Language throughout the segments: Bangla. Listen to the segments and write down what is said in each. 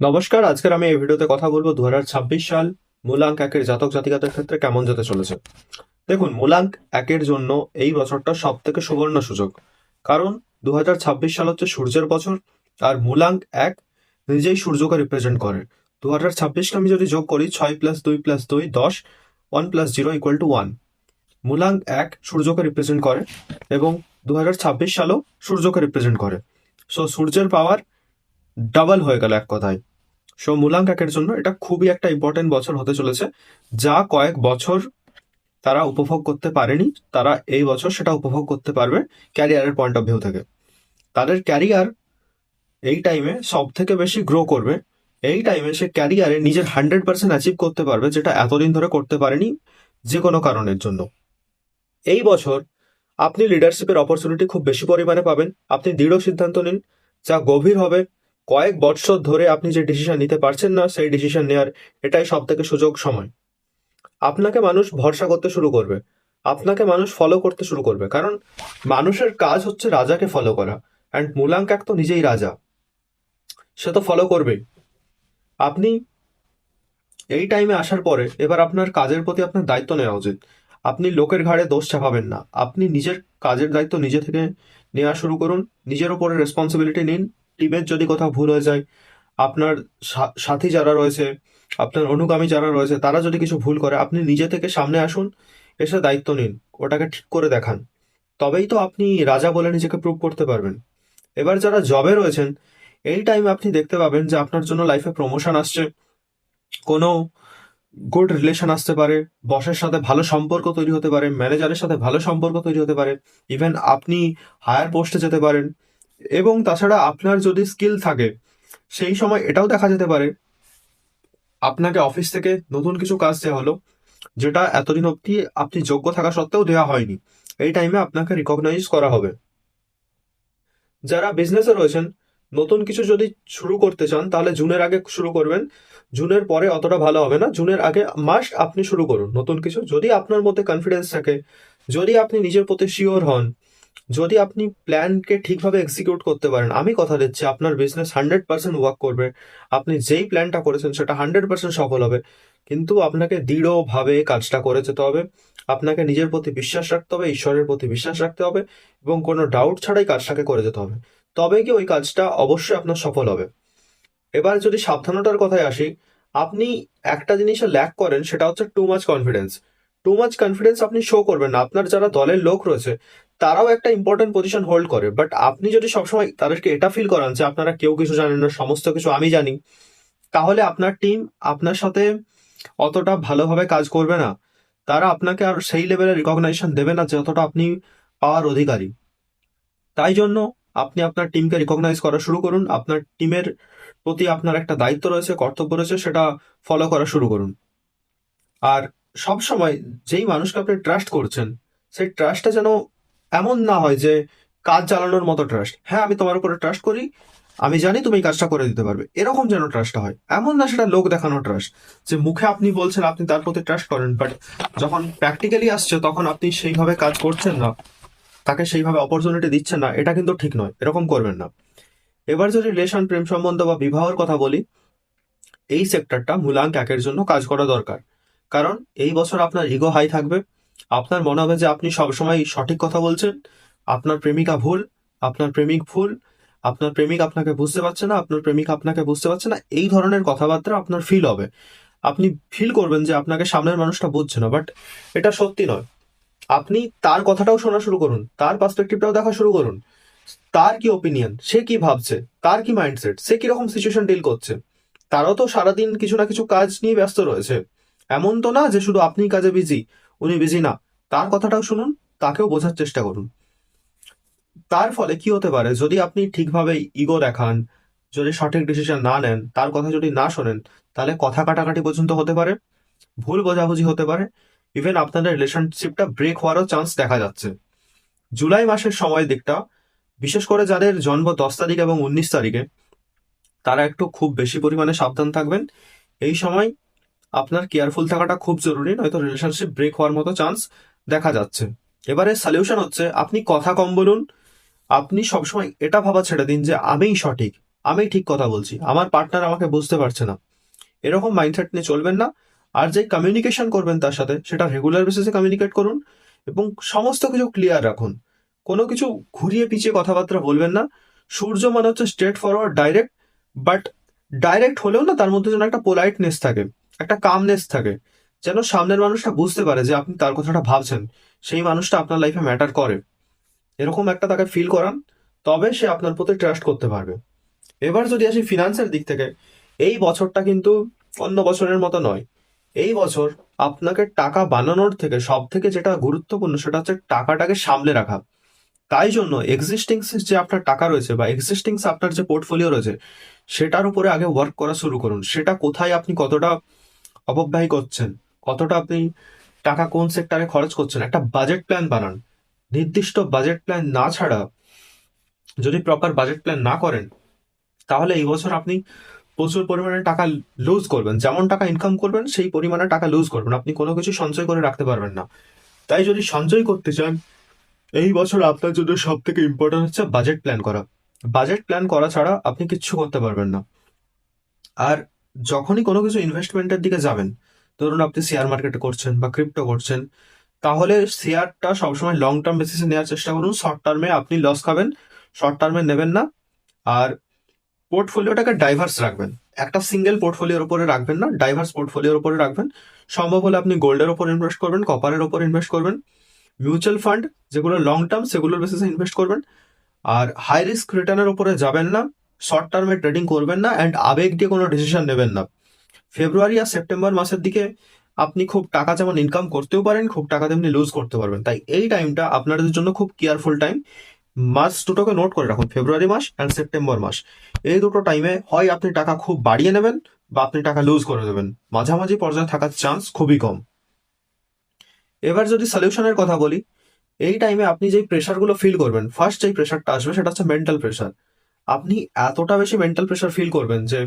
নমস্কার, আজকের আমি এই ভিডিওতে কথা বলব দু হাজার ছাব্বিশ সাল মূলাঙ্ক একের জাতক জাতিকাদের ক্ষেত্রে কেমন যেতে চলেছে। দেখুন, মূলাঙ্ক একের জন্য এই বছরটা সব থেকে সুবর্ণ সুযোগ। কারণ দু সাল হচ্ছে সূর্যের বছর, আর মূলাঙ্ক এক নিজেই সূর্যকে রিপ্রেজেন্ট করে। দু হাজার ছাব্বিশকে আমি যদি যোগ করি, ছয় প্লাস দুই প্লাস দুই, দশ one plus zero equal to one মূলাঙ্ক এক সূর্যকে রিপ্রেজেন্ট করে এবং দু হাজার ছাব্বিশ সালও সূর্যকে রিপ্রেজেন্ট করে। সো সূর্যের পাওয়ার ডাবল হয়ে গেল এক কথায়। সো মূলাঙ্ক একের জন্য এটা খুবই একটা ইম্পর্টেন্ট বছর হতে চলেছে। যা কয়েক বছর তারা উপভোগ করতে পারেনি, তারা এই বছর সেটা উপভোগ করতে পারবে ক্যারিয়ারের পয়েন্ট অফ ভিউ থেকে। তাদের ক্যারিয়ার এই টাইমে সব থেকে বেশি গ্রো করবে। এই টাইমে সে ক্যারিয়ারে নিজের হান্ড্রেড পার্সেন্ট অ্যাচিভ করতে পারবে, যেটা এতদিন ধরে করতে পারেনি যে কোনো কারণের জন্য। এই বছর আপনি লিডারশিপের অপরচুনিটি খুব বেশি পরিমাণে পাবেন। আপনি দৃঢ় সিদ্ধান্ত নিন, যা গভীর হবে কয়েক বছর ধরে আপনি যে ডিসিশন নিতে পারছেন না, সেই ডিসিশন নেওয়ার এটাই সব থেকে সুযোগ সময়। আপনাকে মানুষ ভরসা করতে শুরু করবে। আপনাকে মানুষ ফলো করতে শুরু করবে। কারণ মানুষের কাজ হচ্ছে রাজাকে ফলো করা। অ্যান্ড মূলাঙ্ক এক তো নিজেই রাজা। সে তো ফলো করবেই। আপনি এই টাইমে আসার পরে এবার আপনার কাজের প্রতি আপনার দায়িত্ব নেওয়া উচিত। আপনি লোকের ঘাড়ে দোষ চাপাবেন না। আপনি নিজের কাজের দায়িত্ব নিজে থেকে নেওয়া শুরু করুন। নিজের ওপরে রেসপন্সিবিলিটি নিন। টিমের যদি কোথাও ভুল হয়ে যায়, আপনার সাথী যারা রয়েছে, আপনার অনুগামী যারা রয়েছে, তারা যদি কিছু ভুল করে, আপনি নিজে থেকে সামনে আসুন, এসে দায়িত্ব নিন, ওটাকে ঠিক করে দেখান। তবেই তো আপনি রাজা বলে নিজেকে প্রুভ করতে পারবেন। এবার যারা জবে রয়েছেন, এই টাইমে আপনি দেখতে পাবেন যে আপনার জন্য লাইফে প্রমোশন আসছে। কোনো গুড রিলেশন আসতে পারে বসের সাথে ভালো সম্পর্ক তৈরি হতে পারে ম্যানেজারের সাথে ভালো সম্পর্ক তৈরি হতে পারে। ইভেন আপনি হায়ার পোস্টে যেতে পারেন। এবং তাছাড়া আপনার যদি স্কিল থাকে, সেই সময় এটাও দেখা যেতে পারে। আপনাকে অফিস থেকে নতুন কিছু কাজ দেওয়া হলো, যেটা এতদিন অবধি আপনি যোগ্য থাকা সত্ত্বেও দেওয়া হয়নি। এই টাইমে আপনাকে রিকগনাইজ করা হবে। যারা বিজনেসে রয়েছেন, নতুন কিছু যদি শুরু করতে চান, তাহলে জুনের আগে শুরু করবেন। জুনের পরে অতটা ভালো হবে না। জুনের আগে মাস্ট আপনি শুরু করুন নতুন কিছু। যদি আপনার মধ্যে কনফিডেন্স থাকে, যদি আপনি নিজের প্রতি শিওর হন যদি আপনি প্ল্যানকে ঠিকভাবে এক্সিকিউট করতে পারেন, আমি কথা দিচ্ছি, আপনার বিজনেস হান্ড্রেড পার্সেন্ট ওয়ার্ক করবে। আপনি যেই প্ল্যানটা করেছেন, সেটা হান্ড্রেড পার্সেন্ট সফল হবে। কিন্তু আপনাকে দৃঢ়ভাবে কাজটা করে যেতে হবে। আপনাকে নিজের প্রতি বিশ্বাস রাখতে হবে, ঈশ্বরের প্রতি বিশ্বাস রাখতে হবে, এবং কোনো ডাউট ছাড়াই কাজটাকে করে যেতে হবে। তবে কি ওই কাজটা অবশ্যই আপনার সফল হবে। এবার যদি সাবধানতার কথায় আসি, আপনি একটা জিনিসে ল্যাক করেন, সেটা হচ্ছে too much confidence too much confidence আপনি শো করবেন না। আপনার যারা দলের লোক রয়েছে, তারাও একটা ইম্পর্টেন্ট পজিশন হোল্ড করে। বাট আপনি যদি সবসময় তাদেরকে এটা ফিল করান যে আপনারা কেউ কিছু জানেন না, সমস্ত কিছু আমি জানি, তাহলে আপনার টিম আপনার সাথে অতটা ভালোভাবে কাজ করবে না। তারা আপনাকে আর সেই লেভেলের রিকগনাইজেশন দেবে না যতটা আপনি পাওয়ার অধিকারী। তাই জন্য আপনি আপনার টিমকে রিকগনাইজ করা শুরু করুন। আপনার টিমের প্রতি আপনার একটা দায়িত্ব রয়েছে, কর্তব্য রয়েছে, সেটা ফলো করা শুরু করুন। আর সব সময় যেই মানুষকে আপনি ট্রাস্ট করছেন, সেই ট্রাস্টটা যেন এমন না হয় যে কাজ চালানোর মতো ট্রাস্ট হ্যাঁ আমি তোমার উপরে ট্রাস্ট করি, আমি জানি তুমি কাজটা করে দিতে পারবে। এরকম যেন ট্রাস্টটা হয়। এমন না সেটা লোক দেখানো ট্রাস্ট যে মুখে আপনি বলছেন, আপনি তার প্রতি ট্রাস্ট করেন বাট যখন প্র্যাকটিক্যালি আসছে, তখন আপনি সেইভাবে কাজ করছেন না, তাকে সেইভাবে অপরচুনিটি দিচ্ছেন না, এটা কিন্তু ঠিক নয়, এরকম করবেন না। এবার যদি রিলেশন প্রেম সম্বন্ধ বা বিবাহর কথা বলি, এই সেক্টরটা মূলাঙ্ক একের জন্য কাজ করা দরকার। কারণ এই বছর আপনার ইগো হাই থাকবে। আপনার মনে হবে যে আপনি সবসময় সঠিক কথা বলছেন। আপনার প্রেমিকা ভুল, আপনার প্রেমিক ভুল, আপনার প্রেমিক আপনাকে বুঝতে পারছে না, আপনার প্রেমিক আপনাকে বুঝতে পারছে না, এই ধরনের কথাবার্তা আপনার ফিল হবে। আপনি ফিল করবেন যে আপনাকে সামনের মানুষটা বুঝছে না বাট এটা সত্যি নয়। আপনি তার কথাটাও শোনা শুরু করুন, তার পার্সপেক্টিভটাও দেখা শুরু করুন। তার কি ওপিনিয়ন সে কি ভাবছে? তার কি মাইন্ডসেট সে কীরকম সিচুয়েশন ডিল করছে? তারও তো সারাদিন কিছু না কিছু কাজ নিয়ে ব্যস্ত রয়েছে। এমন তো না যে শুধু আপনি কাজে বিজি উনি বিজি না। তার কথাটাও শুনুন, তাকেও বোঝার চেষ্টা করুন। তার ফলে কি হতে পারে, যদি আপনি ঠিকভাবে ইগো দেখান, যদি সঠিক ডিসিশন না নেন, তার কথা যদি না শোনেন, তাহলে কথা কাটাকাটি পর্যন্ত হতে পারে, ভুল বোঝাবুঝি হতে পারে। ইভেন আপনাদের রিলেশনশিপটা ব্রেক হওয়ারও চান্স দেখা যাচ্ছে। জুলাই মাসের সময় দিকটা, বিশেষ করে যাদের জন্ম দশ তারিখ এবং উনিশ তারিখে, তারা একটু খুব বেশি পরিমাণে সাবধান থাকবেন। এই সময় আপনার কেয়ারফুল থাকাটা খুব জরুরি, নয়তো রিলেশনশিপ ব্রেক হওয়ার মতো চান্স দেখা যাচ্ছে। এবারে সলিউশন হচ্ছে, আপনি কথা কম বলুন। আপনি সবসময় এটা ভাবা ছেড়ে দিন যে, আমিই সঠিক আমি ঠিক কথা বলছি, আমার পার্টনার আমাকে বুঝতে পারছে না। এরকম মাইন্ডসেট নিয়ে চলবেন না। আর যে কমিউনিকেশন করবেন তার সাথে, সেটা রেগুলার বেসিসে কমিউনিকেট করুন এবং সমস্ত কিছু ক্লিয়ার রাখুন। কোনো কিছু ঘুরিয়ে পিছিয়ে কথাবার্তা বলবেন না। সূর্য মানে হচ্ছে straight forward direct but direct হলেও না, তার মধ্যে যেন একটা পোলাইটনেস থাকে। একটা কামনেস থাকে। যেন সামনের মানুষটা বুঝতে পারে যে আপনি তার কথাটা ভাবছেন। সেই মানুষটা আপনার লাইফে ম্যাটার করে। এরকম একটা তাকে ফিল করান, তবে সে আপনার প্রতি ট্রাস্ট করতে পারবে। এবার যদি আসি ফিনান্সের দিক থেকে, এই বছরটা কিন্তু অন্য বছরের মতো নয়। এই বছর আপনাকে টাকা বানানোর থেকে সব থেকে যেটা গুরুত্বপূর্ণ সেটা হচ্ছে টাকাটাকে সামলে রাখা। তাই জন্য এক্সিস্টিং যে আপনার টাকা রয়েছে বা এক্সিস্টিং আপনার যে পোর্টফোলিও রয়েছে, সেটার উপরে আগে ওয়ার্ক করা শুরু করুন। সেটা কোথায় আপনি কতটা অপব্যয় করছেন। কতটা আপনি টাকা কোন সেক্টরে খরচ করছেন? একটা বাজেট প্ল্যান বানান। নির্দিষ্ট বাজেট প্ল্যান না ছাড়া যদি প্রপার বাজেট প্ল্যান না করেন, তাহলে এই বছর আপনি প্রচুর পরিমাণে টাকা লুজ করবেন। যেমন টাকা ইনকাম করবেন, সেই পরিমাণে টাকা লুজ করবেন। আপনি কোনো কিছু সঞ্চয় করে রাখতে পারবেন না। তাই যদি সঞ্চয় করতে চান, এই বছর আপনার জন্য সব থেকে ইম্পর্টেন্ট হচ্ছে বাজেট প্ল্যান করা। বাজেট প্ল্যান করা ছাড়া আপনি কিচ্ছু করতে পারবেন না। আর যখনই কোনো কিছু ইনভেস্টমেন্টের দিকে যাবেন, ধরুন আপনি শেয়ার মার্কেটে করছেন বা ক্রিপ্টো করছেন, তাহলে শেয়ারটা সবসময় লং টার্ম বেসিসে নেওয়ার চেষ্টা করুন। শর্ট টার্মে আপনি লস খাবেন শর্ট টার্মে নেবেন না। আর পোর্টফোলিওটাকে ডাইভার্স রাখবেন। একটা সিঙ্গেল পোর্টফোলিওর উপরে রাখবেন না ডাইভার্স পোর্টফোলিওর উপরে রাখবেন। সম্ভব হলে আপনি গোল্ডের উপর ইনভেস্ট করবেন কপারের উপর ইনভেস্ট করবেন। মিউচুয়াল ফান্ড যেগুলো লং টার্ম সেগুলোর বেসিসে ইনভেস্ট করবেন। আর হাই রিস্ক রিটার্নের উপরে যাবেন না। শর্ট টার্মে ট্রেডিং করবেন না অ্যান্ড আবেগ দিয়ে কোনো ডিসিশন নেবেন না। ফেব্রুয়ারি আর সেপ্টেম্বর মাসের দিকে আপনি খুব টাকা যেমন ইনকাম করতেও পারেন, খুব টাকা তেমনি লুজ করতে পারবেন। তাই এই টাইমটা আপনাদের জন্য খুব কেয়ারফুল টাইম মাস দুটোকে নোট করে রাখুন, ফেব্রুয়ারি মাস অ্যান্ড সেপ্টেম্বর মাস। এই দুটো টাইমে হয় আপনি টাকা খুব বাড়িয়ে নেবেন বা আপনি টাকা লুজ করে দেবেন। মাঝামাঝি পর্যায়ে থাকার চান্স খুবই কম। এবার যদি সলিউশনের কথা বলি, এই টাইমে আপনি যেই প্রেশারগুলো ফিল করবেন ফার্স্ট যেই প্রেশারটা আসবে সেটা হচ্ছে মেন্টাল প্রেশার আপনি এতটা বেশি মেন্টাল প্রেশার ফিল করবেন যে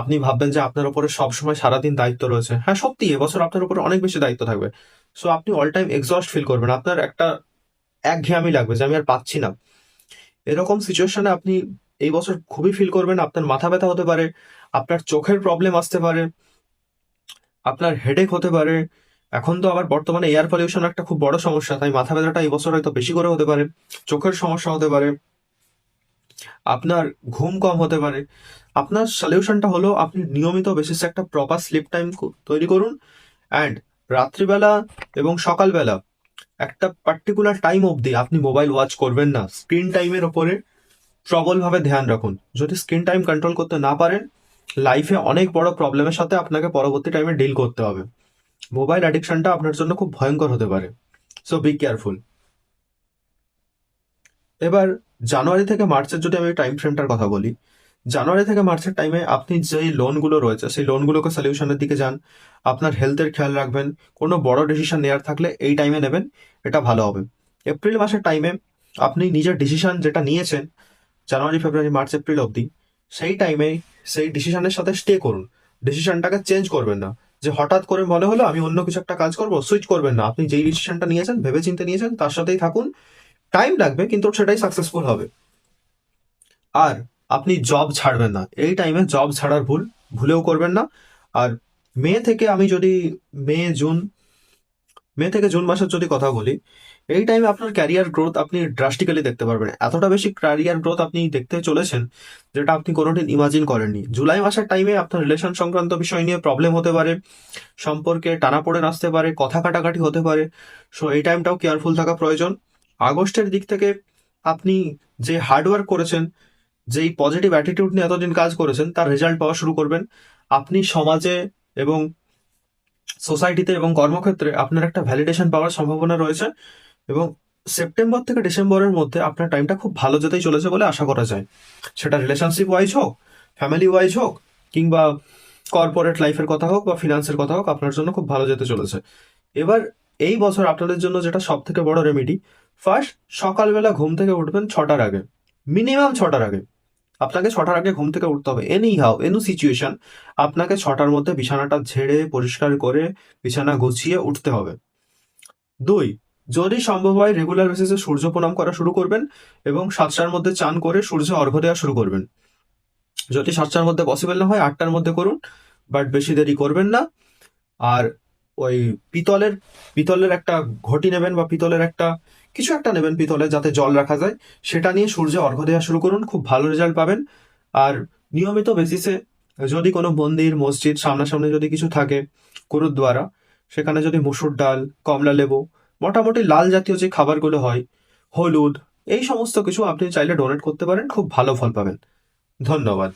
আপনি ভাববেন যে আপনার উপরে সবসময় সারাদিন দায়িত্ব রয়েছে। হ্যাঁ সত্যি এবছর আপনার উপরে অনেক বেশি দায়িত্ব থাকবে। সো আপনি অল টাইম এক্সস্ট ফিল করবেন। আপনার একটা একঘেয়ামি লাগবে যে আমি আর পাচ্ছি না। এরকম সিচুয়েশনে আপনি এই বছর খুবই ফিল করবেন। আপনার মাথা ব্যথা হতে পারে, আপনার চোখের প্রবলেম আসতে পারে, আপনার হেডেক হতে পারে। এখন তো আবার বর্তমানে এয়ার পলিউশন একটা খুব বড় সমস্যা। তাই মাথা ব্যথাটা এই বছর হয়তো বেশি করে হতে পারে, চোখের সমস্যা হতে পারে। আপনার ঘুম কম হতে পারে। আপনার সলিউশনটা হলো আপনি নিয়মিত বেসিসে একটা প্রপার স্লিপ টাইম তৈরি করুন অ্যান্ড রাত্রিবেলা এবং সকালবেলা একটা পার্টিকুলার টাইম অবধি আপনি মোবাইল ওয়াচ করবেন না। স্ক্রিন টাইমের ওপরে প্রবলভাবে ধ্যান রাখুন। যদি স্ক্রিন টাইম কন্ট্রোল করতে না পারেন লাইফে অনেক বড় প্রবলেমের সাথে আপনাকে পরবর্তী টাইমে ডিল করতে হবে। মোবাইল অ্যাডিকশনটা আপনার জন্য খুব ভয়ঙ্কর হতে পারে। সো বি কেয়ারফুল এবার জানুয়ারি থেকে মার্চের, যদি আমি টাইম ফ্রেমটার কথা বলি, জানুয়ারি থেকে মার্চের টাইমে আপনি যেই লোনগুলো রয়েছে, সেই লোনগুলোকে সলিউশনের দিকে যান। আপনার হেলথের খেয়াল রাখবেন। কোনো বড় ডিসিশন নেওয়ার থাকলে এই টাইমে নেবেন, এটা ভালো হবে। এপ্রিল মাসের টাইমে আপনি নিজের ডিসিশন যেটা নিয়েছেন, জানুয়ারি, ফেব্রুয়ারি, মার্চ, এপ্রিল অবধি, সেই টাইমে সেই ডিসিশনের সাথে স্টে করুন। ডিসিশনটাকে চেঞ্জ করবেন না। যে হঠাৎ করে মনে হলো, আমি অন্য কিছু একটা কাজ করব সুইচ করবেন না। আপনি যেই ডিসিশনটা নিয়েছেন ভেবে চিন্তে নিয়েছেন, তার সাথেই থাকুন। টাইম লাগবে, কিন্তু সেটাই সাকসেসফুল হবে। আর আপনি জব ছাড়বেন না। এই টাইমে জব ছাড়ার ভুল, ভুলেও করবেন না। আর মে থেকে আমি যদি মে, জুন, মে থেকে জুন মাসের যদি কথা বলি, এই টাইমে আপনার ক্যারিয়ার গ্রোথ আপনি ড্রাস্টিক্যালি দেখতে পারবেন। এতটা বেশি ক্যারিয়ার গ্রোথ আপনি দেখতে চলেছেন, যেটা আপনি কোনোদিন ইমাজিন করেননি। জুলাই মাসের টাইমে আপনার রিলেশন সংক্রান্ত বিষয় নিয়ে প্রবলেম হতে পারে, সম্পর্কে টানাপোড়েন আসতে পারে, কথা কাটাকাটি হতে পারে। সো এই টাইমটাও কেয়ারফুল থাকা প্রয়োজন। আগস্টের দিক থেকে আপনি যে হার্ডওয়ার্ক করেছেন, যেই পজিটিভ অ্যাটিটিউড নিয়ে এতদিন কাজ করেছেন, তার রেজাল্ট পাওয়া শুরু করবেন। আপনি সমাজে এবং সোসাইটিতে এবং কর্মক্ষেত্রে আপনার একটা ভ্যালিডেশন পাওয়ার সম্ভাবনা রয়েছে এবং সেপ্টেম্বর থেকে ডিসেম্বরের মধ্যে আপনার টাইমটা খুব ভালো যেতেই চলেছে বলে আশা করা যায়। সেটা রিলেশনশিপ ওয়াইজ হোক ফ্যামিলি ওয়াইজ হোক, কিংবা কর্পোরেট লাইফের কথা হোক বা ফিনান্সের কথা হোক, আপনার জন্য খুব ভালো যেতে চলেছে। এবার এই বছর আপনাদের জন্য যেটা সব থেকে বড় রেমেডি ফার্স্ট সকালবেলা ঘুম থেকে উঠবেন ছটার আগে। মিনিমাম ছটার আগে। আপনাকে ছটার আগে ঘুম থেকে উঠতে হবে। এনি হাও এনু সিচুয়েশন আপনাকে ছটার মধ্যে বিছানাটা ঝেড়ে, পরিষ্কার করে বিছানা গুছিয়ে উঠতে হবে। দুই, যদি সম্ভব হয় রেগুলার বেসিসে সূর্য প্রণাম করা শুরু করবেন এবং সাতটার মধ্যে চান করে সূর্য অর্ঘ্য দেওয়া শুরু করবেন। যদি সাতটার মধ্যে পসিবল না হয়, আটটার মধ্যে করুন বাট বেশি দেরি করবেন না। আর ওই পিতলের পিতলের একটা ঘটি নেবেন বা পিতলের একটা কিছু একটা নেবেন পিতলে যাতে জল রাখা যায়। সেটা নিয়ে সূর্যে অর্ঘ্য দেওয়া শুরু করুন, খুব ভালো রেজাল্ট পাবেন। আর নিয়মিত বেসিসে যদি কোনো মন্দির, মসজিদ, সামনাসামনি যদি কিছু থাকে গুরুদ্বারা, সেখানে যদি মুসুর ডাল, কমলা লেবু, মোটামুটি লাল জাতীয় যে খাবারগুলো হয়, হলুদ, এই সমস্ত কিছু আপনি চাইলে ডোনেট করতে পারেন, খুব ভালো ফল পাবেন। ধন্যবাদ।